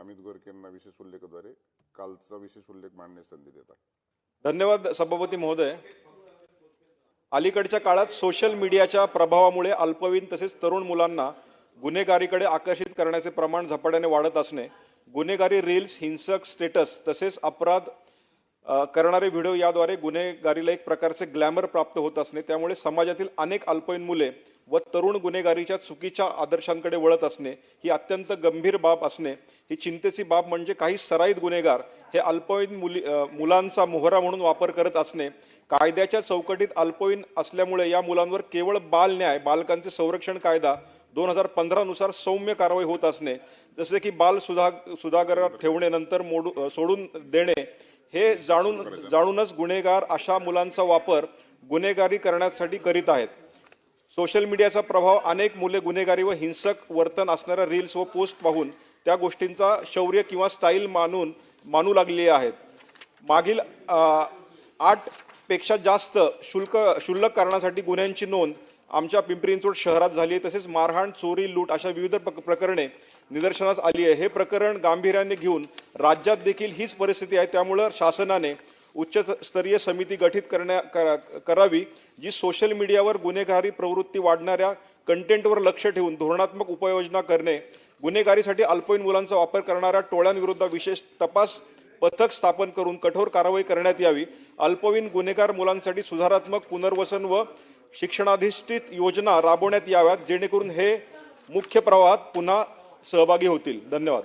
अमित गोरके विशेष उल्लेखाद्वारे कालचा विशेष उल्लेख मांडण्यास संधी देतात. धन्यवाद सभापती महोदय. अलीकडच्या काळात सोशल मीडियाच्या प्रभावामुळे अल्पवयीन तसेच तरुण मुलांना गुन्हेगारीकडे आकर्षित करण्याचे प्रमाण झपाट्याने वाढत असणे गुन्हेगारी रील्स हिंसक स्टेटस तसेच अपराध करणारे व्हिडिओ याद्वारे गुन्हेगारीला एक प्रकारचे ग्लॅमर प्राप्त होत असणे त्यामुळे समाजातील अनेक अल्पवयीन मुले व तरुण गुन्हेगारीच्या चुकीच्या आदर्शांकडे वळत असणे ही अत्यंत गंभीर बाब असणे ही चिंतेची बाब म्हणजे काही सराईत गुन्हेगार हे अल्पवयीन मुली मुलांचा मोहरा म्हणून वापर करत असणे. कायद्याच्या चौकटीत अल्पवयीन असल्यामुळे या मुलांवर केवळ बाल न्याय बालकांचे संरक्षण कायदा दोन हजार पंधरानुसार सौम्य कारवाई होत असणे. जसे की बाल सुधा सुधागरात ठेवणे नंतर मोडू सोडून देणे हे जाणून जाणूनच गुन्हेगार अशा मुलांचा वापर गुन्हेगारी करण्यासाठी करीत आहेत. सोशल मीडियाचा प्रभाव अनेक मुले गुन्हेगारी व हिंसक वर्तन असणाऱ्या रील्स व पोस्ट पाहून त्या गोष्टींचा शौर्य किंवा स्टाईल मानून मानू लागले आहेत. मागील अ, आठपेक्षा जास्त शुल्क शुल्लक कारणासाठी गुन्ह्यांची नोंद आमच्या पिंपरी चिंचवड शहरात झाली आहे. तसेच मारहाण चोरी लूट अशा विविध प्रकरणे निदर्शनास आली आहे. हे प्रकरण गांभीर्याने घेऊन राज्यात देखील हीच परिस्थिती आहे. त्यामुळं शासनाने उच्चस्तरीय समिती गठीत करण्या करा- करावी जी सोशल मीडियावर गुन्हेगारी प्रवृत्ती वाढणाऱ्या कंटेंटवर लक्ष ठेवून धोरणात्मक उपाययोजना करणे गुन्हेगारीसाठी अल्पवयीन मुलांचा वापर करणाऱ्या टोळ्यांविरुद्ध विशेष तपास पथक स्थापन करून कठोर कारवाई करण्यात यावी. अल्पवयीन गुन्हेगार मुलांसाठी सुधारात्मक पुनर्वसन व शिक्षणाधिष्ठित योजना राबवण्यात याव्यात जेणेकरून हे मुख्य प्रवाहात पुन्हा सहभागी होतील. धन्यवाद.